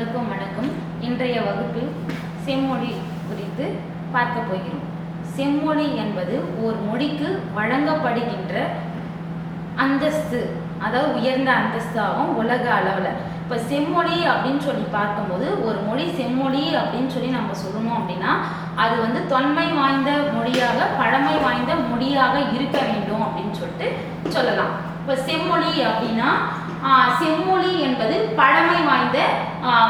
அனைவருக்கும் வணக்கம் இன்றைய வகுப்பில் செம்மொழி குறித்து பார்க்க போகிறோம். செம்மொழி என்பது ஒரு மொழிக்கு வழங்கப்படுகின்ற அந்தஸ்து அதாவது உயர்ந்த அந்தஸ்தாகும் உலக அளவில். இப்போ செம்மொழி அப்படின்னு சொல்லி பார்க்கும்போது ஒரு மொழி செம்மொழி அப்படின்னு சொல்லி நம்ம சொல்லணும் அப்படின்னா அது வந்து தொன்மை வாய்ந்த மொழியாக பழமை வாய்ந்த மொழியாக இருக்க வேண்டும் அப்படின்னு சொல்லிட்டு சொல்லலாம். இப்போ செம்மொழி அப்படின்னா செம்மொழி என்பது பழமை வாய்ந்த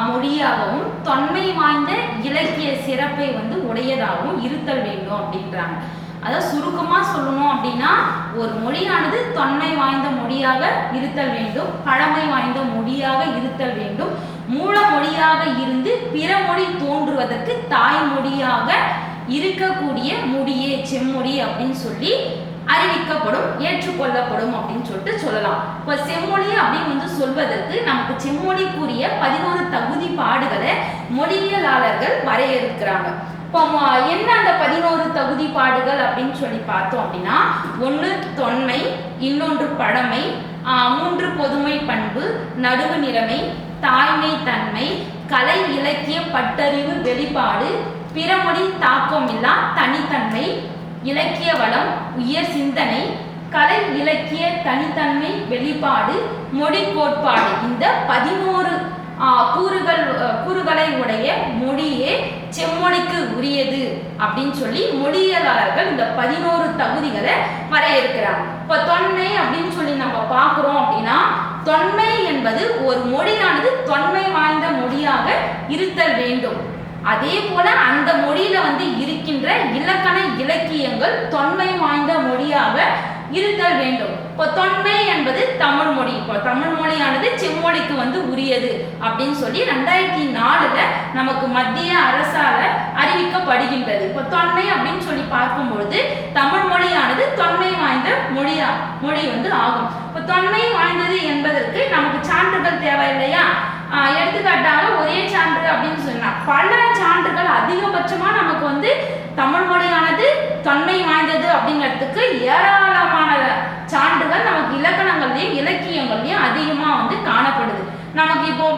மொழியாகவும் தொன்மை வாய்ந்த இலக்கிய சிறப்பை வந்து உடையதாகவும் இருத்தல் வேண்டும் அப்படின்றாங்க. அதாவது சுருக்கமாக சொல்லணும் அப்படின்னா ஒரு மொழியானது தொன்மை வாய்ந்த மொழியாக இருத்தல் வேண்டும் பழமை வாய்ந்த மொழியாக இருத்தல் வேண்டும். மூல மொழியாக இருந்து பிற மொழி தோன்றுவதற்கு தாய்மொழியாக இருக்கக்கூடிய மொழியே செம்மொழி அப்படின்னு சொல்லி அறிவிக்கப்படும் ஏற்றுக்கொள்ளப்படும் அப்படின்னு சொல்லிட்டு சொல்லலாம். இப்போ செம்மொழி அப்படின்னு வந்து சொல்வதற்கு நமக்கு செம்மொழிக்குரிய பதினோரு தகுதி பாடுகளை மொழியியலாளர்கள் வரையறுக்கிறாங்க. இப்போ என்ன அந்த பதினோரு தகுதி பாடுகள் அப்படின்னு சொல்லி பார்த்தோம் அப்படின்னா ஒன்று தொன்மை இன்னொன்று பழமை மூன்று பொதுமை பண்பு நடுவு நிலைமை தாய்மை தன்மை கலை இலக்கிய பட்டறிவு வெளிப்பாடு பிறமொழி தாக்கமில்லா தனித்தன்மை இலக்கிய வளம் உயர் சிந்தனை கலை இலக்கிய தனித்தன்மை வெளிப்பாடு மொழி கோட்பாடு. இந்த பதினோரு கூறுகள் கூறுகளை உடைய மொழியே செம்மொழிக்கு உரியது அப்படின்னு சொல்லி மொழியியலாளர்கள் இந்த பதினோரு தகுதிகளை வரையறுக்கிறாங்க. இப்போ தொன்மை அப்படின்னு சொல்லி நம்ம பார்க்குறோம் அப்படின்னா தொன்மை என்பது ஒரு மொழியானது தொன்மை வாய்ந்த மொழியாக இருத்தல் வேண்டும். அதே போல அந்த மொழியில வந்து இருக்கின்ற இலக்கண இலக்கியங்கள் தொன்மை வாய்ந்த மொழியாக இருத்தல் வேண்டும். இப்போ தொன்மை என்பது தமிழ் மொழி. இப்போ தமிழ் மொழியானது செம்மொழிக்கு வந்து உரியது அப்படின்னு சொல்லி ரெண்டாயிரத்தி நாலுல நமக்கு மத்திய அரசால அறிவிக்கப்படுகின்றது. இப்போ தொன்மை அப்படின்னு சொல்லி பார்க்கும்பொழுது தமிழ் மொழியானது தொன்மை வாய்ந்த மொழியா மொழி வந்து ஆகும். இப்போ தொன்மை வாய்ந்தது என்பதற்கு நமக்கு சான்றுகள் தேவை இல்லையா எடுத்துக்காட்டாக ஒரே சான்று அப்படின்னு சொன்னா பல சான்றுகள் அதிகபட்சமா நமக்கு வந்து தமிழ் மொழியானது தொன்மை வாய்ந்தது அப்படிங்கிறதுக்கு ஏராளமான சான்றுகள் நமக்கு இலக்கணங்கள்லயும் இலக்கியங்கள்லயும் அதிகமா வந்து காணப்படுது. நமக்கு இப்போ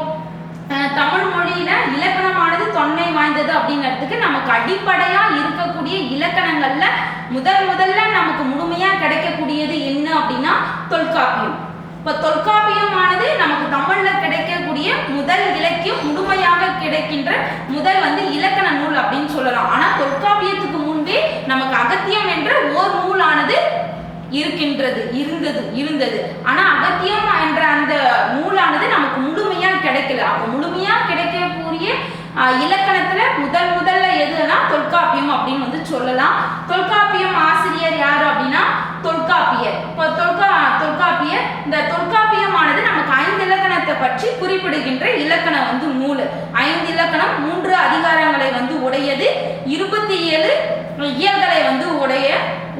தமிழ் மொழியில இலக்கணமானது தொன்மை வாய்ந்தது அப்படிங்கிறதுக்கு நமக்கு அடிப்படையா இருக்கக்கூடிய இலக்கணங்கள்ல முதல் முதல்ல நமக்கு முழுமையா கிடைக்கக்கூடியது என்ன அப்படின்னா தொல்காப்பியம். இப்ப தொல்காப்பியமானது நமக்கு தமிழ்ல கிடைக்கக்கூடிய முதல் இலக்கியம் முழுமையாக கிடைக்கின்ற முதல் வந்து இலக்கண நூல் அப்படின்னு சொல்லலாம். ஆனா தொல்காப்பியத்துக்கு முன்பே நமக்கு அகத்தியம் என்ற ஓர் நூலானது இருக்கின்றது இருந்தது இருந்தது. ஆனா அகத்தியம் என்ற அந்த நூலானது நமக்கு முழுமையா கிடைக்கல. அப்ப முழுமையா கிடைக்கக்கூடிய இலக்கணத்துல முதல் முதல்ல எதுனா தொல்காப்பியம் அப்படின்னு வந்து சொல்லலாம். தொல்காப்பியம் ஆசிரியர் யாரு அப்படின்னா தொல்காப்பியர் இப்போ தொல்கா தொல்காப்பியர் இந்த தொல்காப்பியமானது நமக்கு ஐந்து இலக்கணத்தை பற்றி குறிப்பிடுகின்ற இலக்கணம் வந்து நூல் ஐந்து இலக்கணம் மூன்று அதிகாரங்களை வந்து உடையது. இருபத்தி ஏழு இயல்களை வந்து உடைய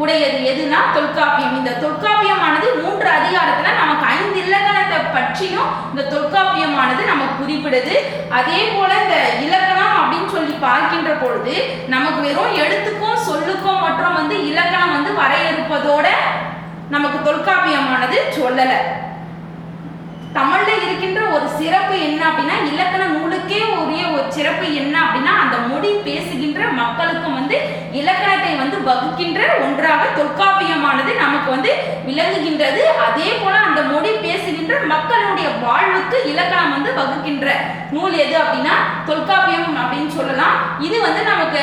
உடையது எதுனா தொல்காப்பியம். இந்த தொல்காப்பியமானது மூன்று அதிகாரத்துல நமக்கு ஐந்து இலக்கணத்தை பற்றியும் இந்த தொல்காப்பியமானது நமக்கு குறிப்பிடுது. அதே போல இந்த இலக்கணம் அப்படின்னு சொல்லி பார்க்கின்ற பொழுது நமக்கு வெறும் எழுத்துக்கும் சொல்லுக்கும் மற்றும் வந்து இலக்கணம் வந்து வரையறுப்பதோட நமக்கு தொல்காப்பியமானது சொல்லலை. தமிழ்ல இருக்கின்ற ஒரு சிறப்பு என்ன அப்படின்னா இலக்கண நூலுக்கே உரிய ஒரு சிறப்பு என்ன அப்படின்னா அந்த மொழி பேசுகின்ற மக்களுக்கும் வந்து இலக்கணத்தை வந்து வகுக்கின்ற ஒன்றாக தொல்காப்பியமானது நமக்கு வந்து விளங்குகின்றது. அதே போல அந்த மொழி பேசுகின்ற மக்களுடைய வாழ்வுக்கு இலக்கணம் வந்து வகுக்கின்ற நூல் எது அப்படின்னா தொல்காப்பியம் அப்படின்னு சொல்லலாம். இது வந்து நமக்கு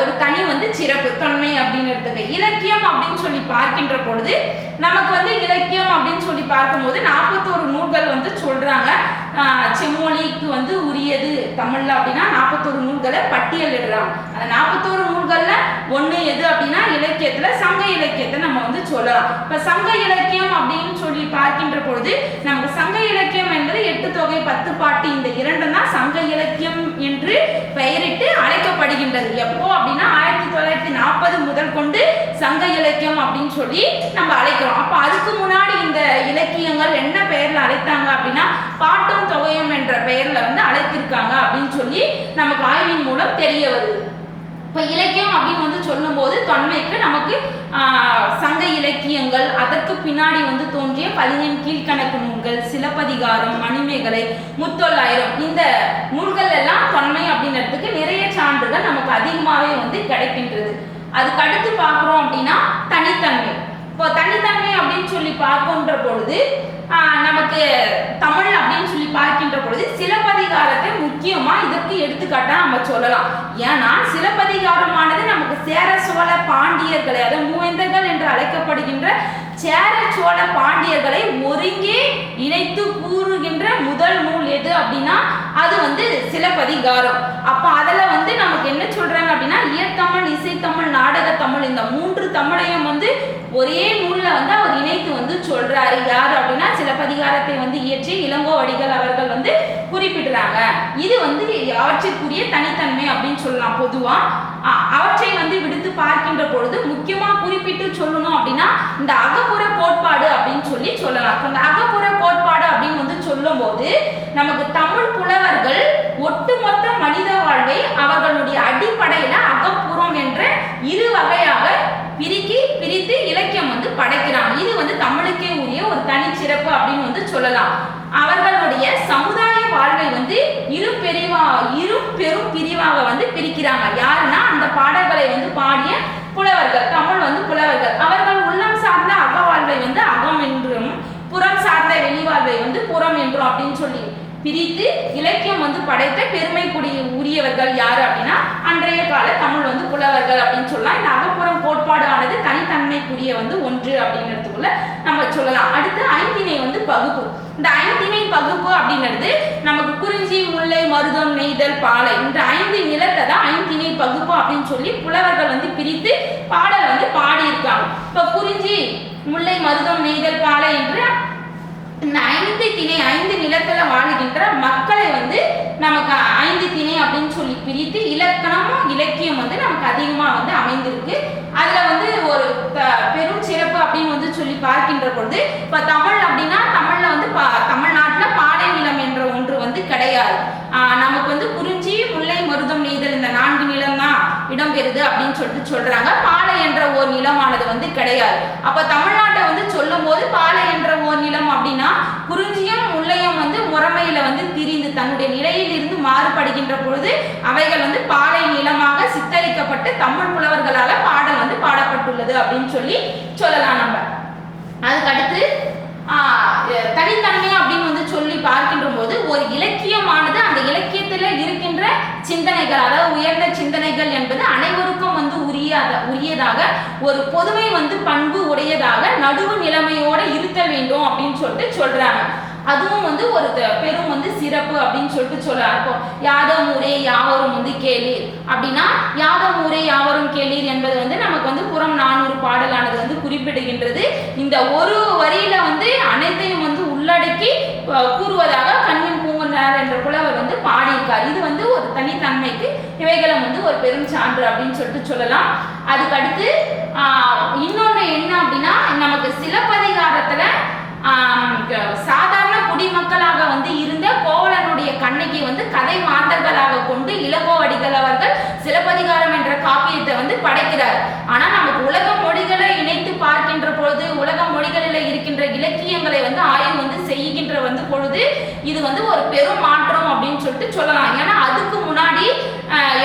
ஒரு தனி வந்து சிறப்பு தொன்மை அப்படிங்கிறதுக்கு இலக்கியம் அப்படின்னு சொல்லி பார்க்கின்ற பொழுது நமக்கு வந்து இலக்கியம் அப்படின்னு சொல்லி பார்க்கும்போது நாற்பத்தோரு நூல்கள் வந்து சொல்றாங்க. செம்மொழிக்கு வந்து உரியது தமிழ்ல அப்படின்னா நாற்பத்தோரு நூல்களை பட்டியலிடுறாங்க. அந்த நாற்பத்தோரு நூல்கள்ல ஒண்ணு எது அப்படின்னா இலக்கியத்துல சங்க இலக்கியத்தை நம்ம வந்து சொல்லலாம். இப்ப சங்க இலக்கியம் அப்படின்னு சொல்லி பார்க்கின்ற பொழுது நமக்கு சங்க இலக்கியம் என்பது எட்டு தொகை பத்து பாட்டு. இந்த இரண்டும் தான் சங்க இலக்கியம் என்று பெயரிட்டு அழைக்கப்படுகின்றது. எப்போ நாற்பது முதல் கொண்டு சங்க இலக்கியம் அப்படின்னு சொல்லி நம்ம அழைக்கிறோம். அப்ப அதுக்கு முன்னாடி இந்த இலக்கியங்கள் என்ன பெயர்ல அழைத்தாங்க அப்படின்னா பாட்டும் தொகையும் என்ற பெயர்ல வந்து அழைத்திருக்காங்க அப்படின்னு சொல்லி நமக்கு ஆய்வின் மூலம் தெரிய வருது. இப்போ இலக்கியம் அப்படின்னு வந்து சொல்லும்போது தொன்மைக்கு நமக்கு சங்க இலக்கியங்கள் அதற்கு பின்னாடி வந்து தோன்றிய பதினெண் கீழ்க்கணக்கு நூல்கள் சிலப்பதிகாரம் மணிமேகலை முத்தொள்ளாயிரம் இந்த நூல்கள் எல்லாம் தொன்மை அப்படின்றதுக்கு நிறைய சான்றுகள் நமக்கு அதிகமாகவே வந்து கிடைக்கின்றது. அதுக்கு அடுத்து பார்க்குறோம் அப்படின்னா தனித்தன்மை. இப்போ தனித்தன்மை அப்படின்னு சொல்லி பார்க்கின்ற பொழுது நமக்கு தமிழ் அப்படின்னு சொல்லி பார்க்கின்ற பொழுது சிலப்பதிகாரத்தை முக்கியமா இதற்கு எடுத்துக்காட்டா நம்ம சொல்லலாம். ஏன்னா சிலப்பதிகாரமானது நமக்கு சேர சோழ பாண்டியர்களை அதாவது மூவேந்தர்கள் என்று அழைக்கப்படுகின்ற சேர சோழ பாண்டியர்களை ஒருங்கே இணைத்து கூறுகின்ற முதல் நூல் எது அப்படின்னா அது வந்து சிலப்பதிகாரம். அப்ப அதுல வந்து நமக்கு என்ன சொல்றாங்க அப்படின்னா இயற்தமிழ் இசைத்தமிழ் நாடக தமிழ் இந்த மூன்று தமிழையும் வந்து ஒரே நூல்ல வந்து அவர் இணைத்து வந்து சொல்றாரு. யார் அப்படின்னா சிலப்பதிகாரத்தை வந்து இயற்றி இளங்கோவடிகள் அவர்கள் வந்து குறிப்பிடுறாங்க. இது வந்து அவற்றிற்குரிய தனித்தன்மை அப்படின்னு சொல்லலாம் பொதுவா. அவற்றை வந்து விடுத்து பார்க்கின்ற பொழுது முக்கியமா குறிப்பிட்டு சொல்லணும் அப்படின்னா இந்த அகப்புற கோட்பாடு அப்படின்னு சொல்லி சொல்லலாம். அப்ப இந்த அகப்புற கோட்பாடு அப்படின்னு வந்து சொல்லும்போது நமக்கு தமிழ் புலவர்கள் ஒட்டுமொத்த மனித வாழ்வை அவர்களுடைய அடிப்படையில அகப்புறம் என்ற இரு வகையாக பிரிக்கி பிரித்து இலக்கியம் வந்து படைக்கிறாங்க. இது வந்து தமிழுக்கே உரிய ஒரு தனிச்சிறப்பு அப்படின்னு வந்து சொல்லலாம். அவர்களுடைய சமுதாய வாழ்வை வந்து இரு பெரிவா இரு பெரும் பிரிவாக வந்து பிரிக்கிறாங்க. யாருன்னா அந்த பாடல்களை வந்து பாடிய புலவர்கள் தமிழ் வந்து புலவர்கள். அவர்கள் உள்ளம் சார்ந்த அகவாழ்வை வந்து அகம் என்றும் புறம் சார்ந்த வெளிவாழ்வை வந்து புறம் என்றும் அப்படின்னு சொல்லி பிரித்து இலக்கியம் வந்து படைத்த பெருமைக்குரிய உரியவர்கள் யாரு அப்படின்னா அன்றைய கால தமிழ் வந்து புலவர்கள் அப்படின்னு சொல்லலாம். இந்த அகப்புறம் கோட்பாடு ஆனது தனித்தன்மைக்குரிய வந்து ஒன்று அப்படிங்கிறதுக்குள்ள நம்ம சொல்லலாம். அடுத்து ஐந்தினை வந்து பகுப்பு. இந்த ஐந்திணை பகுப்பு அப்படிங்கிறது நமக்கு குறிஞ்சி முல்லை மருதம் நெய்தல் பாலை இந்த ஐந்து நிலத்தை தான் ஐந்திணை பகுப்பு அப்படின்னு சொல்லி புலவர்கள் வந்து பிரித்து பாடல் வந்து பாடியிருக்காங்க. இப்போ குறிஞ்சி முல்லை மருதம் நெய்தல் பாலை என்று இந்த ஐந்து திணை ஐந்து நிலத்துல வாழுகின்ற மக்களை வந்து நமக்கு ஐந்து திணை அப்படின்னு சொல்லி பிரித்து இலக்கணமும் இலக்கியம் வந்து நமக்கு அதிகமா வந்து அமைந்திருக்கு. அதுல வந்து ஒரு பெரும் சிறப்பு அப்படின்னு வந்து சொல்லி பார்க்கின்ற பொழுது இப்ப தமிழ் அப்படின்னா தமிழ்ல வந்து பா- தமிழ்நாட்டுல பாலை நிலம் என்ற ஒன்று வந்து கிடையாது ஆஹ் நமக்கு வந்து குறிஞ்சி முல்லை மருதம் நெய்தல் இந்த நான்கு நிலம் தான் அமைகிறது அப்படின்னு சொல்லிட்டு சொல்றாங்க. பாலை என்ற ஓர் நிலமானது வந்து கிடையாது. அப்ப தமிழ்நாட்டை வந்து சொல்லும் போது பாலை என்ற ஓர் நிலம் அப்படின்னா குறிஞ்சியும் முல்லையும் வந்து முறைமையில வந்து திரிந்து தன்னுடைய நிலையில் இருந்து மாறுபடுகின்ற பொழுது அவைகள் வந்து பாலை நிலமாக சித்தரிக்கப்பட்டு தமிழ் புலவர்களால பாடல் வந்து பாடப்பட்டுள்ளது அப்படின்னு சொல்லி சொல்லலாம் நம்ம. அதுக்கடுத்து ஆஹ், தனித்தன்மை அப்படின்னு வந்து சொல்லி பார்க்கின்ற போது ஒரு இலக்கியமானது அந்த இலக்கியத்துல இருக்கின்ற சிந்தனைகள் அதாவது உயர்ந்த சிந்தனைகள் என்பது அனைவருக்கும் வந்து உடையதாக ஒரு பொதுமை வந்து பண்பு உடையதாக நடுவு நிலைமையோட இருத்தல் வேண்டும் அப்படின்னு சொல்லிட்டு சொல்றாங்க. அதுவும் வந்து ஒரு பெரும் வந்து சிறப்பு அப்படின்னு சொல்லிட்டு சொல்றாங்க இப்போ யாதம் ஊரே யாவரும் வந்து கேளீர். அப்படின்னா யாதம் ஊரே யாவரும் கேளீர் என்பது வந்து நமக்கு வந்து புறம் நானூறு பாடலானது வந்து குறிப்பிடுகின்றது. இந்த ஒரு வரியில வந்து அனைத்தையும் வந்து உள்ளடக்கி கூறுவதாக கண்ணின் பூங்குன்றார் என்ற புலவர் வந்து பாடியிருக்கார். இது வந்து ஒரு தனித்தன்மைக்கு இவைகளம் வந்து ஒரு பெரும் சான்று அப்படின்னு சொல்லிட்டு சொல்லலாம். அதுக்கு அடுத்து இன்னொன்று என்ன அப்படின்னா நமக்கு சிலப்பதிகாரத்தில் சாதாரண குடிமக்களாக வந்து இருந்த கோவலனுடைய கண்ணகி வந்து கதை மாந்தர்களாக கொண்டு இளங்கோவடிகள் அவர்கள் சிலப்பதிகாரம் என்ற காப்பியத்தை வந்து படைக்கிறார். ஆனால் நமக்கு உலக மொழிகள் இணைத்து பார்க்கின்ற பொழுது உலக மொழிகளில் இருக்கின்ற இலக்கியங்களை வந்து ஆய்வு வந்து செய்கின்ற வந்து பொழுது இது வந்து ஒரு பெரும் மாற்றம் அப்படின்னு சொல்லிட்டு சொல்லலாம். ஏன்னா அதுக்கு முன்னாடி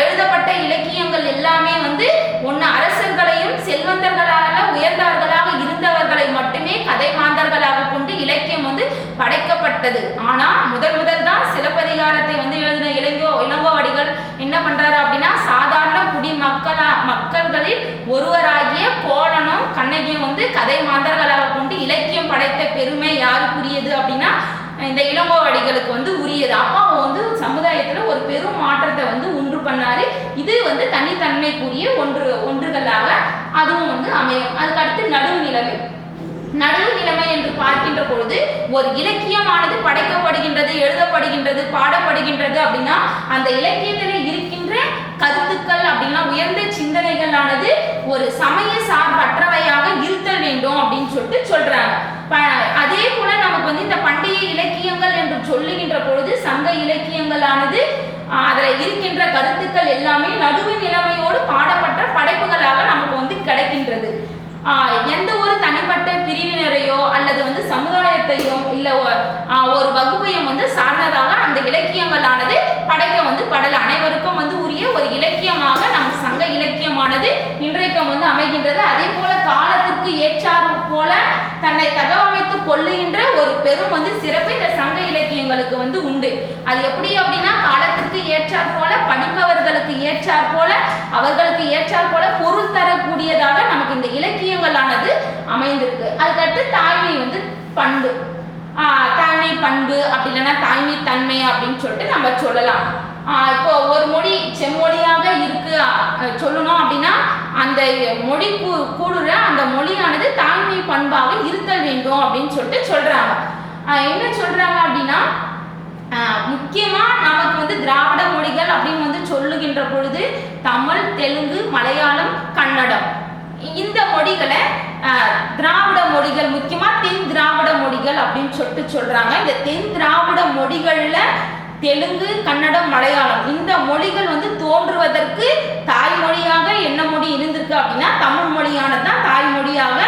எழுதப்பட்ட இலக்கியங்கள் எல்லாமே வந்து ஒன்று அரசர்களையும் செல்வந்தர்களாக உயர்ந்தவர்களாக இருந்தவர்களை மட்டுமே கதை மாந்தர்களாக கொண்டு இலக்கியம் வந்து படைக்கப்பட்டது. ஆனா முதல் முதல் தான் சிலப்பதிகாரத்தை வந்து எழுதின இளங்கோ இளங்கோவடிகள் என்ன பண்றாரு அப்படின்னா சாதாரண குடிமக்களா மக்கள்களில் ஒருவராகிய கோலனும் கண்ணகியும் வந்து கதை மாந்தர்களாக கொண்டு இலக்கியம் பெருமை யாருக்குரியது அப்படின்னா இந்த இளங்கோவடிகளுக்கு வந்து உரியது. அப்போ வந்து சமுதாயத்துல ஒரு பெரும் மாற்றத்தை வந்து உண்டு பண்ணாரு. இது வந்து தனித்தன்மைக்குரிய ஒன்று ஒன்றுகளாக அதுவும் வந்து அமையும். அதுக்கு அடுத்து நடுவு நிலைமை. நடுவு நிலைமை என்று பார்க்கின்ற பொழுது ஒரு இலக்கியமானது படைக்கப்படுகின்றது எழுதப்படுகின்றது பாடப்படுகின்றது அப்படின்னா அந்த இலக்கியத்தில் இருக்கின்ற கருத்துக்கள் அப்படின்னா உயர்ந்த சிந்தனைகளானது ஒரு சமய சார்பற்றவையாக இருத்தல் வேண்டும் அப்படின்னு சொல்லிட்டு சொல்றாங்க. ப- அதே போல நமக்கு வந்து இந்த பண்டைய இலக்கியங்கள் என்று சொல்லுகின்ற பொழுது சங்க இலக்கியங்களானது அதில் இருக்கின்ற கருத்துக்கள் எல்லாமே நடுவு நிலைமையோடு பாடப்பட்ட படைப்புகளாக நமக்கு வந்து கிடைக்கின்றது. எந்த ஒரு தனிப்பட்ட பிரிவினரையோ அல்லது வந்து சமுதாயத்தையோ இல்ல ஒரு வகுப்பையும் வந்து சார்ந்ததாக அந்த இலக்கியங்களானது படைக்க வந்து படல அனைவருக்கும் வந்து உரிய ஒரு இலக்கியமாக நம் சங்க இலக்கியமானது இன்றைக்கும் வந்து அமைகின்றது. அதே போல காலத்திற்கு ஏற்றாறு போல தன்னை தகவமைத்து கொள்ளுகின்ற ஒரு பெரும் வந்து சிறப்பு இந்த சங்க இலக்கியங்களுக்கு வந்து உண்டு. அது எப்படி அப்படின்னா காலத்திற்கு ஏற்றாற் போல படிப்பவர்களுக்கு ஏற்றாற் போல அவர்களுக்கு ஏற்றாற் போல பொருள் தரக்கூடியதாக நமக்கு இந்த இலக்கியங்களானது அமைந்திருக்கு. அதுக்கடுத்து தாய்மை வந்து பண்பு. ஆஹ் தாய்மை பண்பு அப்படி இல்லைன்னா தாய்மை தன்மை அப்படின்னு சொல்லிட்டு நம்ம சொல்லலாம். இப்போ ஒரு மொழி செம்மொழியாக இருக்கு. சொல்லணும் அப்படின்னா அந்த மொழி கூ- கூடுற அந்த மொழியானது தாய்மை பண்பாக இருத்தல் வேண்டும் அப்படின்னு சொல்லிட்டு சொல்றாங்க. என்ன சொல்றாங்க அப்படின்னா முக்கியமா நமக்கு வந்து திராவிட மொழிகள் அப்படின்னு வந்து சொல்லுகின்ற பொழுது தமிழ் தெலுங்கு மலையாளம் கன்னடம். இந்த மொழிகளை திராவிட மொழிகள் முக்கியமா தென் திராவிட மொழிகள் அப்படின்னு சொல்லிட்டு சொல்றாங்க. இந்த தென் திராவிட மொழிகள்ல தெலுங்கு கன்னடம் மலையாளம். இந்த மொழிகள் வந்து தோன்றுவதற்கு தாய்மொழியாக என்ன மொழி இருந்திருக்கு அப்படின்னா தமிழ் மொழியானது தான் தாய்மொழியாக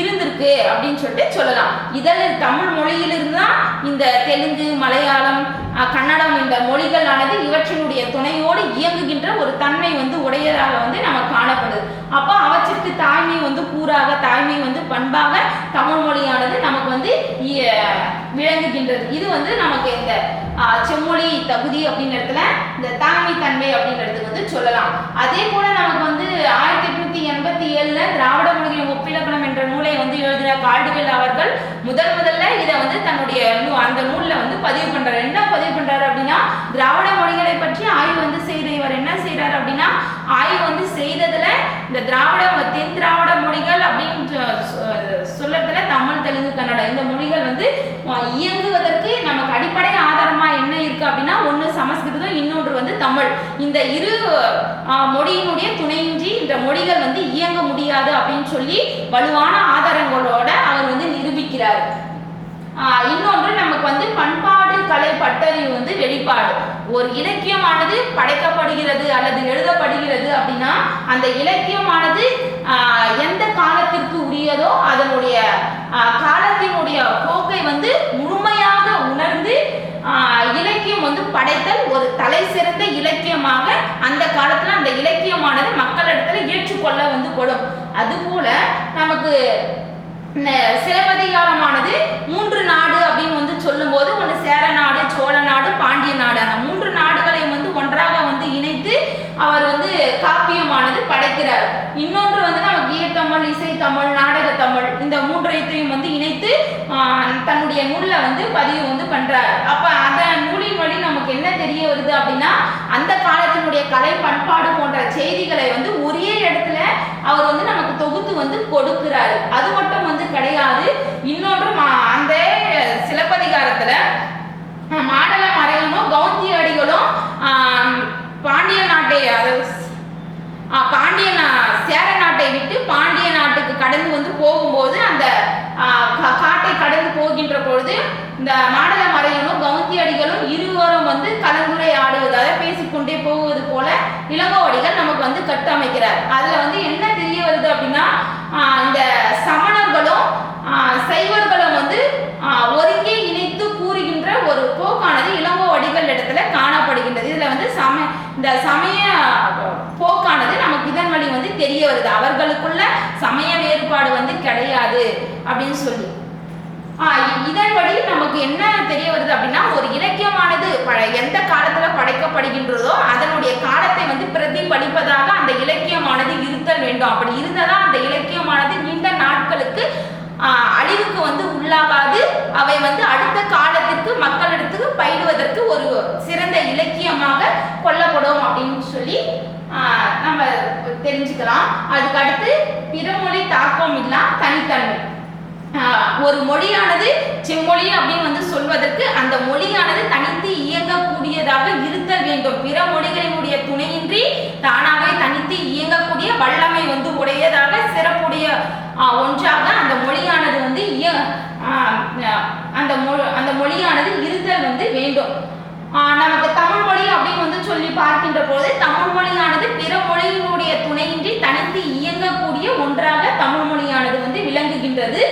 இருந்திருக்கு அப்படின்னு சொல்லிட்டு சொல்லலாம். இதில் தமிழ் மொழியிலிருந்து தான் இந்த தெலுங்கு மலையாளம் கன்னடம் இந்த மொழிகளானது இவற்றினுடைய துணையோடு இயங்குகின்ற ஒரு தன்மை வந்து உடையதாக வந்து நம்ம காணப்படுது. அப்போ அவற்றிற்கு தாய்மை வந்து கூறாக தாய்மை வந்து பண்பாக தமிழ் மொழியானது நமக்கு வந்து விளங்குகின்றது. இது வந்து நமக்கு இந்த செம்மொழி தகுதி அப்படிங்கிறதுல இந்த தாய்மை தன்மை அப்படிங்கிறது வந்து சொல்லலாம். அதே போல நமக்கு வந்து ஆயிரத்தி எட்நூத்தி எண்பத்தி ஏழுல திராவிட மொழிகளின் ஒப்பிலக்கணம் என்ற நூலை வந்து எழுதின கால்டுவெல் அவர்கள் முதல் முதல்ல இதை வந்து தன்னுடைய நூ- அந்த நூல்ல வந்து பதிவு பண்றாரு என்ன பதிவு பண்றாரு அப்படின்னா திராவிட மொழிகளை பற்றி ஆய்வு வந்து செய்த இவர் என்ன செய்றாரு அப்படின்னா ஆய்வு வந்து செய்ததுல இந்த திராவிட தென் திராவிட மொழிகள் அப்படின்னு சொ- தமிழ் தெலுங்கு கன்னடம் இந்த மொழிகள் வந்து இயங்குவதற்கு நமக்கு அடிப்படை ஆதாரமா என்ன இருக்கு அப்படின்னா ஒன்று சமஸ்கிருதம் இன்னொன்று வந்து தமிழ். இந்த இரு மொழியினுடைய துணையின்றி இந்த மொழிகள் வந்து இயங்க முடியாது அப்படின்னு சொல்லி வலுவான ஆதாரங்களோட அவர் வந்து நிரூபிக்கிறார். இன்னொன்று நமக்கு வந்து பண்பாடு கலை பட்டறிவு வந்து வெளிப்பாடு. ஒரு இலக்கியமானது படைக்கப்படுகிறது அல்லது எழுதப்படுகிறது அப்படின்னா அந்த இலக்கியமானது எந்த காலத்திற்கு உரியதோ அதனுடைய காலத்தினுடைய போக்கை வந்து முழுமையாக உணர்ந்து இலக்கியம் வந்து படைத்தல் ஒரு தலை சிறந்த இலக்கியமாக அந்த காலத்துல அந்த இலக்கியமானது மக்களிடத்துல ஏற்றுக்கொள்ள வந்து கொடும். அதுபோல நமக்கு சிலப்பதிகாரமானது மூன்று நாடு அப்படின்னு வந்து சொல்லும்போது ஒன்று சேர நாடு சோழ நாடு பாண்டிய நாடு. அந்த மூன்று நாடுகளையும் வந்து ஒன்றாக வந்து இணைத்து அவர் வந்து காப்பியமானது படைக்கிறார். இன்னொன்று வந்து நமக்கு ஈழத்தமிழ் இசைத்தமிழ் நாடகத்தமிழ் இந்த மூன்றையத்தையும் வந்து இணைத்து தன்னுடைய நூலில் வந்து பதிவு வந்து பண்றார். அப்ப அந்த நூலின் வழி நமக்கு என்ன தெரிய வருது அப்படின்னா அந்த காலத்தினுடைய கலை பண்பாடு போன்ற செய்திகளை வந்து ஒரே இடத்துல அவர் வந்து நமக்கு தொகுத்து வந்து கொடுக்கிறாரு. அது மட்டும் கிடையாது. இன்னொன்று அந்த சிலப்பதிகாரத்துல மாடலம் மாடல மறையனும் கவுந்தி அடிகளும் ஆஹ், பாண்டிய நாட்டை பாண்டிய நா- சேர நாட்டை விட்டு பாண்டிய நாட்டுக்கு கடந்து வந்து போகும்போது அந்த காட்டை கடந்து போகின்ற பொழுது இந்த மாடல மறையனும் கவுந்தி அடிகளும் இருவரும் வந்து கலந்துரை ஆடுவதாக பேசிக்கொண்டே போவது போல இளங்கோவடிகள் நமக்கு வந்து கட்டமைக்கிறார். அதுல வந்து என்ன தெரிய வருது அப்படின்னா இந்த சமணர்களும் சைவர்களும் வந்து ஒருங்கே இணைத்து கூறுகின்ற ஒரு போக்கானது இளங்கோவடிகள் இடத்துல காணப்படுகின்றது. இதுல வந்து சம இந்த சமய போக்கானது நமக்கு இதன் வழி வந்து தெரிய வருது. அவர்களுக்குள்ள சமய வேறுபாடு வந்து கிடையாது அப்படின்னு சொல்லி. இதன்படி இதன் வழி நமக்கு என்ன தெரிய வருது அப்படின்னா ஒரு இலக்கியமானது எந்த காலத்துல படைக்கப்படுகின்றதோ அதனுடைய காலத்தை வந்து பிரதிபலிப்பதாக அந்த இலக்கியமானது இருத்தல் வேண்டும். அப்படி இருந்ததா அந்த இலக்கியமானது நீண்ட நாட்களுக்கு அழிவுக்கு வந்து உள்ளாகாது. அவை வந்து அடுத்த காலத்திற்கு மக்களிடத்துக்கு பயிடுவதற்கு ஒரு சிறந்த இலக்கியமாக கொல்லப்படும் அப்படின்னு சொல்லி நம்ம தெரிஞ்சுக்கலாம். அதுக்கு அடுத்து பிறமொழி தாக்கம் இல்லா தனித்தன்மை. ஒரு மொழியானது செம்மொழி அப்படின்னு வந்து சொல்வதற்கு அந்த மொழியானது தனித்து இயங்கக்கூடியதாக இருத்தல் வேண்டும். பிற மொழிகளினுடைய துணையின்றி தானாகவே தனித்து இயங்கக்கூடிய வல்லமை வந்து உடையதாக சிறப்புடைய ஒன்றாக அந்த மொழியானது வந்து இய அந்த மொ அந்த மொழியானது இருத்தல் வந்து வேண்டும். நமக்கு தமிழ் மொழி அப்படின்னு வந்து சொல்லி பார்க்கின்ற போது தமிழ் மொழியானது பிற மொழியினுடைய துணையின்றி தனித்து இயங்கக்கூடிய ஒன்றாக தமிழ் மொழியானது வந்து விளங்குகின்றது.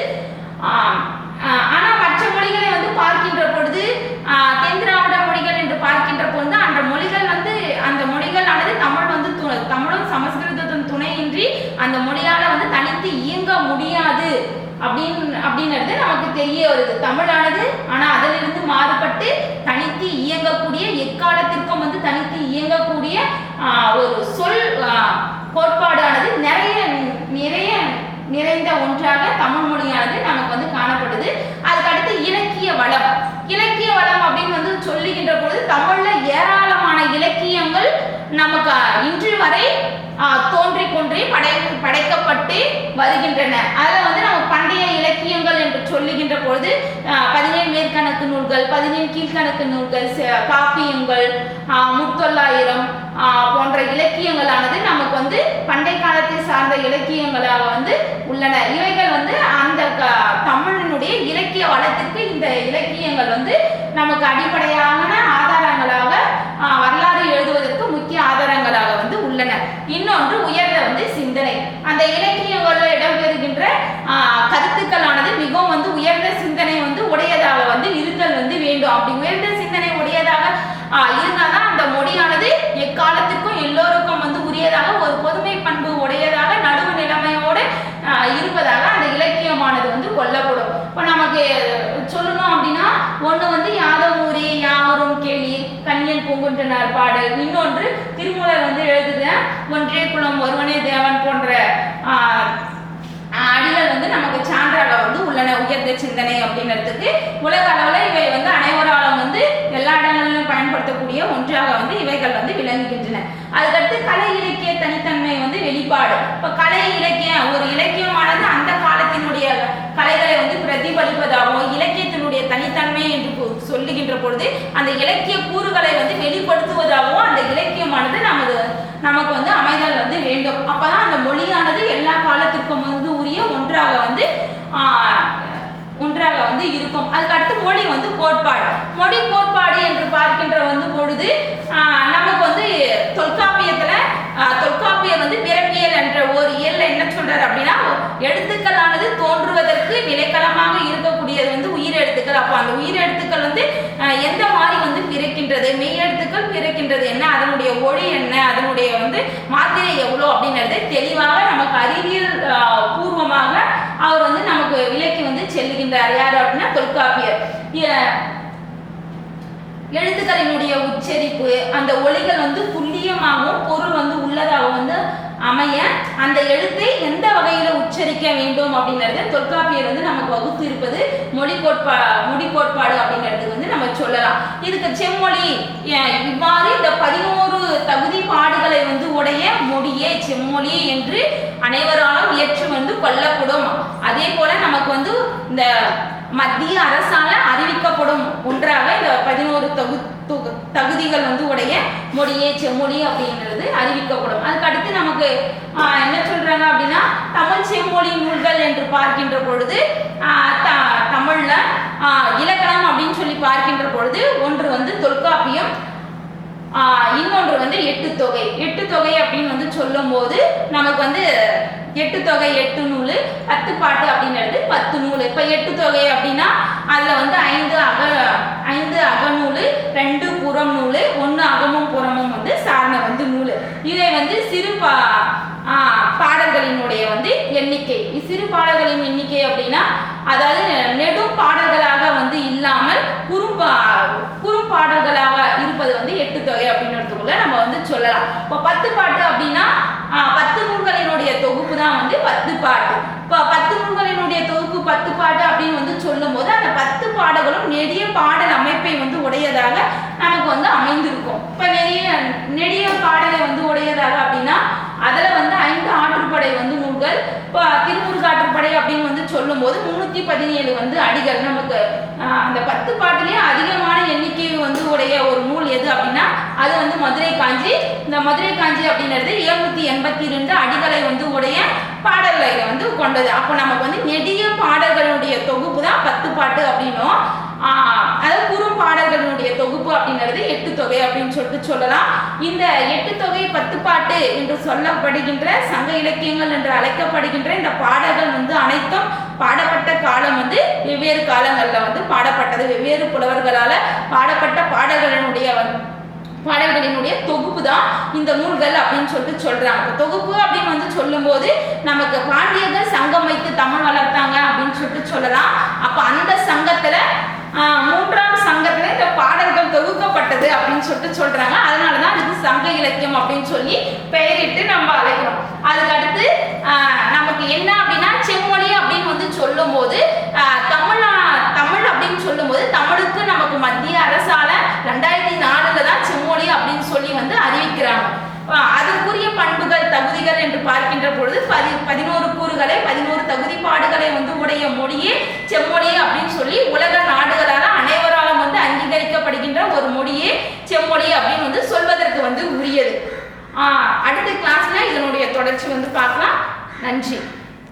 ஆனால் மற்ற மொழிகளை வந்து பார்க்கின்ற பொழுது தென் திராவிட மொழிகள் என்று பார்க்கின்ற பொழுது அந்த மொழிகள் வந்து அந்த மொழிகளானது தமிழ் வந்து து- தமிழும் சமஸ்கிருதத்தின் துணையின்றி அந்த மொழியால வந்து தனித்து இயங்க முடியாது. அப்படின்னு அப்படின்றது நமக்கு தெரிய வருது. தமிழானது ஆனால் அதிலிருந்து மாறுபட்டு தனித்து இயங்கக்கூடிய எக்காலத்திற்கும் வந்து தனித்து இயங்கக்கூடிய ஒரு சொல் கோட்பாடானது நிறைய நிறைய நிறைந்த ஒன்றாக தமிழ் மொழியானது நமக்கு வந்து காணப்படுது. அதுக்கடுத்து இலக்கிய வளம். இலக்கிய வளம் அப்படின்னு வந்து சொல்லுகின்ற பொழுது தமிழ்ல ஏராளமான இலக்கியங்கள் நமக்கு இன்று வரை தோன்றி தோன்றிக் படை படைக்கப்பட்டு வருகின்றன. அதில் வந்து நம்ம பண்டைய இலக்கியங்கள் என்று சொல்லுகின்ற பொழுது பதினேழு மேற்கணக்கு நூல்கள் பதினேழு கீழ்கணக்கு நூல்கள் காப்பியங்கள் முத்தொள்ளாயிரம் போன்ற இலக்கியங்களானது நமக்கு வந்து பண்டை காலத்தை சார்ந்த இலக்கியங்களாக வந்து உள்ளன. இவைகள் வந்து அந்த க- தமிழினுடைய இலக்கிய வளத்திற்கு இந்த இலக்கியங்கள் வந்து நமக்கு அடிப்படையான ஆதாரங்களாக வரலாறு எழுதுவதற்கு முக்கிய ஆதாரங்களாக வந்து உள்ளன. இன்னொன்று உயர்ந்த வந்து சிந்தனை. அந்த இலக்கியங்களில் இடம்பெறுகின்ற கருத்துக்களானது மிகவும் வந்து உயர்ந்த சிந்தனை வந்து உடையதாக வந்து இருத்தல் வந்து வேண்டும். அப்படி உயர்ந்த சிந்தனை உடையதாக ஆஹ், இருந்தாதான் அந்த மொழியானது எக்காலத்திற்கும் எல்லோருக்கும் வந்து உரியதாக ஒரு பொதுமை பண்பு உடையதாக நடுவு நிலைமையோடு ஆஹ், இருப்பதாக அந்த இலக்கியமானது வந்து கொல்லப்படும் இப்போ நமக்கு சொல்லணும் அப்படின்னா ஒன்று வந்து யாதவூரி யாவரும் கேளி கண்ணியன் பூங்குன்றனார் பாடல். இன்னொன்று திருமூலர் வந்து எழுதுத ஒன்றே குலம் ஒருவனே தேவன் போன்ற ஆஹ், அடிகள் வந்து நமக்கு சான்றாக வந்து உள்ளன. உயர்ந்த சிந்தனை அப்படின்றதுக்கு உலக அளவில் இவை வந்து அனைவராலும் வந்து எல்லா இடங்களிலும் பயன்படுத்தக்கூடிய ஒன்றாக வந்து இவைகள் வந்து விளங்குகின்றன. அதுக்கடுத்து கலை இலக்கிய தனித்தன்மை வந்து வெளிப்பாடு. இப்போ கலை இலக்கியம் ஒரு இலக்கியமானது அந்த காலத்தினுடைய கலைகளை வந்து பிரதிபலிப்பதாகவும் இலக்கியத்தினுடைய தனித்தன்மை என்று சொல்லுகின்ற பொழுது அந்த இலக்கிய கூறுகளை வந்து வெளிப்படுத்துவதாகவும் அந்த இலக்கியமானது நமது நமக்கு வந்து அமைதல் வந்து வேண்டும். அப்பதான் அந்த மொழியானது எல்லா காலத்திற்கும் வந்து உரிய ஒன்றாக வந்து ஒன்றாக வந்து இருக்கும். அதுக்கு அடுத்து மொழி வந்து கோட்பாடு. மொழி கோட்பாடு என்று பார்க்கின்ற வந்து பொழுது நமக்கு வந்து தொல்காப்பியத்துல தொல்காப்பியம் தொல்காப்பியர் வந்து பிறப்பியல் என்ற ஒரு இயல்ல என்ன சொல்றாரு அப்படின்னா எழுத்துக்களானது தோன்றுவதற்கு நிலைக்களமாக இருக்கக்கூடியது வந்து உயிர் எழுத்துக்கள் அப்போ அந்த உயிர் எழுத்துக்கள் வந்து எந்த மாதிரி வந்து பிறக்கின்றது மெய் எழுத்துக்கள் பிறக்கின்றது என்ன அதனுடைய ஒளி என்ன அதனுடைய வந்து மாத்திரை எவ்வளோ அப்படிங்கிறது தெளிவாக நமக்கு அறிவு ஆஹ், பூர்வமாக அவர் வந்து நமக்கு விலக்கி வந்து யார் அப்படின்னா தொல்காப்பியர். எழுத்துக்களினுடைய உச்சரிப்பு அந்த ஒலிகள் வந்து துல்லியமாகவும் பொருள் வந்து உள்ளதாகவும் வந்து அமைய அந்த எழுத்தை எந்த வகையில உச்சரிக்க வேண்டும் அப்படிங்கறத தொல்காப்பியர் வந்து நமக்கு வகுத்து இருப்பது மொழி கோட்பா மொழி கோட்பாடு அப்படிங்கிறது வந்து நம்ம சொல்லலாம். இதுக்கு செம்மொழி இவ்வாறு இந்த பதினோரு தகுதி பாடுகளை வந்து உடைய மொழியே செம்மொழி என்று அனைவராலும் ஏற்று வந்து கொள்ளப்படும். அதே போல நமக்கு வந்து இந்த மத்திய அரசால அறிவிக்கப்படும் ஒன்றாக இந்த பதினோரு தகு தொகு- தகுதிகள் வந்து உடைய மொழியே செம்மொழி அப்படிங்கிறது அறிவிக்கப்படும். அதுக்கு அடுத்து நமக்கு என்ன சொல்றாங்க அப்படின்னா தமிழ் செம்மொழி நூல்கள் என்று பார்க்கின்ற பொழுது த- தமிழ்ல இலக்கணம் அப்படின்னு சொல்லி பார்க்கின்ற பொழுது ஒன்று வந்து தொல்காப்பியம் இன்னொன்று வந்து எட்டு தொகை எட்டு தொகை அப்படின்னு வந்து சொல்லும்போது நமக்கு வந்து எட்டு தொகை எட்டு நூல் பத்து பாட்டு அப்படின்றது பத்து நூல். இப்போ எட்டு தொகை அப்படின்னா அதில் வந்து ஐந்து அக ஐந்து அகநூல் ரெண்டு புறம் நூல் ஒன்று அகமும் புறமும் வந்து சார்ந்த வந்து நூல். இதை வந்து சிறு பா ஆஹ் பாடல்களினுடைய வந்து எண்ணிக்கை. சிறு பாடல்களின் எண்ணிக்கை அப்படின்னா அதாவது நெடும் பாடல்களாக வந்து இல்லாமல் குறும்பா குறும்பாடல்களாக இருப்பது வந்து எட்டு தொகை அப்படின்னு நம்ம வந்து சொல்லலாம். இப்போ பத்து பாட்டு அப்படின்னா ஆஹ், பத்து நூல்களினுடைய தொகுப்பு தான் வந்து பத்து பாட்டு. இப்போ பத்து நூல்களினுடைய தொகுப்பு பத்து பாட்டு அப்படின்னு வந்து சொல்லும்போது அந்த பத்து பாடல்களும் நெடிய பாடல் அமைப்பை வந்து உடையதாக நமக்கு வந்து அமைந்திருக்கும். இப்போ நெடிய நெடிய பாடலை வந்து உடையதாக அப்படின்னா அதில் வந்து ஐந்து ஆற்றுப்படை வந்து நூல்கள் இப்போ திருமுருகாற்றுப்படை அப்படின்னு வந்து சொல்லும்போது முன்னூற்றி பதினேழு வந்து அடிகள். நமக்கு அந்த பத்து பாட்டுலேயே அதிகமான எண்ணிக்கை வந்து உடைய ஒரு நூல் எது அப்படின்னா அது வந்து மதுரை காஞ்சி. இந்த மதுரை காஞ்சி அப்படின்றது எண்பத்தி ரெண்டு அடிகளை வந்து உடைய பாடல்களை வந்து கொண்டது. அப்போ நமக்கு வந்து நெடிய பாடல்களுடைய தொகுப்பு தான் பத்து பாட்டு அப்படின்னும். அதாவது குறும் பாடல்களுடைய தொகுப்பு அப்படின்றது அப்படிங்கிறது எட்டு தொகை அப்படின்னு சொல்லிட்டு சொல்லலாம். இந்த எட்டு தொகை பத்து பாட்டு என்று சொல்லப்படுகின்ற சங்க இலக்கியங்கள் என்று அழைக்கப்படுகின்ற இந்த பாடல்கள் வந்து அனைத்தும் பாடப்பட்ட காலம் வந்து வெவ்வேறு காலங்களில் வந்து பாடப்பட்டது. வெவ்வேறு புலவர்களால் பாடப்பட்ட பாடல்களினுடைய வந்து பாடல்களினுடைய தொகுப்பு தான் இந்த நூல்கள் அப்படின்னு சொல்லிட்டு சொல்றாங்க. தொகுப்பு அப்படின்னு வந்து சொல்லும்போது நமக்கு பாண்டியர்கள் சங்கம் வைத்து தமிழ் வளர்த்தாங்க அப்படின்னு சொல்லிட்டு சொல்லலாம். அப்ப அந்த சங்கத்துல மூன்றாம் சங்கத்துல இந்த பாடல்கள் தொகுக்கப்பட்டது அப்படின்னு சொல்லிட்டு சொல்றாங்க. அதனாலதான் இது சங்க இலக்கியம் அப்படின்னு சொல்லி பெயரிட்டு நம்ம அழைக்கிறோம். அதுக்கு அடுத்து நமக்கு என்ன அப்படின்னா செம்மொழி அப்படின்னு வந்து சொல்லும்போது ஆஹ், தமிழா தமிழ் அப்படின்னு சொல்லும்போது தமிழுக்கு நமக்கு மத்திய அரசால அதற்குரிய பண்புகள் தகுதிகள் என்று பார்க்கின்ற பொழுது பதி பதினோரு கூறுகளை பதினோரு தகுதிப்பாடுகளை வந்து உடைய மொழியே செம்மொழி அப்படின்னு சொல்லி உலக நாடுகளால் அனைவராலும் வந்து அங்கீகரிக்கப்படுகின்ற ஒரு மொழியே செம்மொழி அப்படின்னு வந்து சொல்வதற்கு வந்து உரியது. அடுத்த கிளாஸ்ல இதனுடைய தொடர்ச்சி வந்து பார்க்கலாம். நன்றி.